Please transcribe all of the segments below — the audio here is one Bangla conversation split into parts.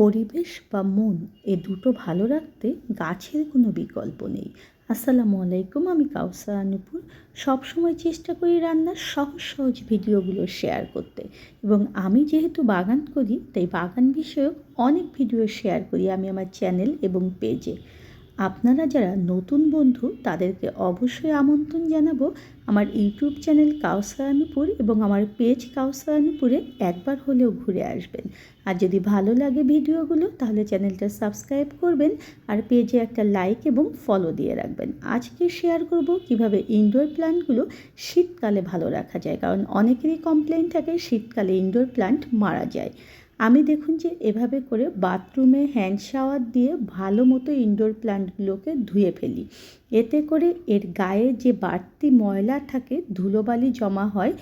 পরিবেশ বা মন এ দুটো ভালো রাখতে গাছের কোনো বিকল্প নেই। আসসালামু আলাইকুম, আমি কাউসার আনুপুর। সবসময় চেষ্টা করি রান্নার সহজ সহজ ভিডিওগুলো শেয়ার করতে। এবং আমি যেহেতু বাগান করি, তাই বাগান বিষয়ক অনেক ভিডিও শেয়ার করি আমি আমার চ্যানেল এবং পেজে। আপনারা যারা নতুন বন্ধু, তাদেরকে অবশ্যই আমন্ত্রণ জানাব আমার ইউটিউব চ্যানেল কাউসারানুপুর এবং আমার পেজ কাউসারানুপুরে একবার হলেও ঘুরে আসবেন। আর যদি ভালো লাগে ভিডিওগুলো, তাহলে চ্যানেলটা সাবস্ক্রাইব করবেন আর পেজে একটা লাইক এবং ফলো দিয়ে রাখবেন। আজকে শেয়ার করব কীভাবে ইনডোর প্ল্যান্টগুলো শীতকালে ভালো রাখা যায়, কারণ অনেকেরই কমপ্লেন থাকে শীতকালে ইনডোর প্ল্যান্ট মারা যায়। আমি দেখুন যে এভাবে করে বাথরুমে হ্যান্ড শাওয়ার দিয়ে ভালো মতো ইনডোর প্ল্যান্টগুলোকে ধুয়ে ফেলি। এতে করে এর গায়ে যে বাড়তি ময়লা থাকে, ধুলোবালি জমা হয়,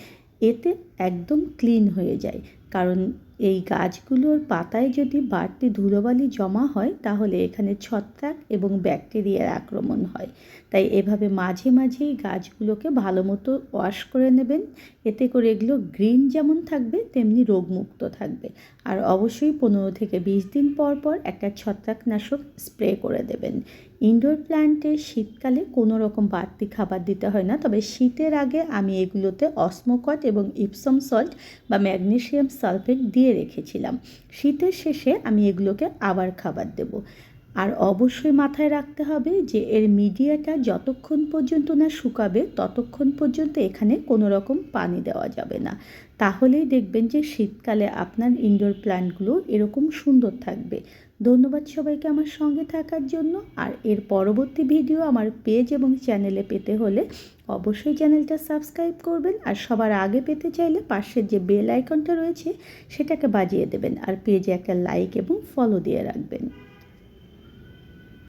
এতে একদম ক্লিন হয়ে যায়। কারণ এই গাছগুলোর পাতায় যদি বাড়তি ধুলোবালি জমা হয়, তাহলে এখানে ছত্রাক এবং ব্যাকটেরিয়ার আক্রমণ হয়। তাই এভাবে মাঝে মাঝেই গাছগুলোকে ভালো মতো ওয়াশ করে নেবেন। এতে করে এগুলো গ্রিন যেমন থাকবে, তেমনি রোগমুক্ত থাকবে। আর অবশ্যই পনেরো থেকে বিশ দিন পর পর একটা ছত্রাকনাশক স্প্রে করে দেবেন। ইনডোর প্ল্যান্টে শীতকালে কোনো রকম বাড়তি খাবার দিতে হয় না, তবে শীতের আগে আমি এগুলোতে অসমোকট এবং ইপসম সল্ট বা ম্যাগনেশিয়াম সালফেট দিয়ে রেখেছিলাম। শীতের শেষে আমি এগুলোকে আবার খাবার দেব। আর অবশ্যই মাথায় রাখতে হবে যে এর মিডিয়াটা যতক্ষণ পর্যন্ত না শুকাবে, ততক্ষণ পর্যন্ত এখানে কোনো রকম পানি দেওয়া যাবে না। তাহলেই দেখবেন যে শীতকালে আপনার ইনডোর প্ল্যান্টগুলো এরকম সুন্দর থাকবে। ধন্যবাদ সবাইকে আমার সঙ্গে থাকার জন্য। আর এর পরবর্তী ভিডিও আমার পেজ এবং চ্যানেলে পেতে হলে অবশ্যই চ্যানেলটা সাবস্ক্রাইব করবেন আর সবার আগে পেতে চাইলে পাশের যে বেল আইকনটা রয়েছে, সেটাকে বাজিয়ে দেবেন। আর পেজে একটা লাইক এবং ফলো দিয়ে রাখবেন।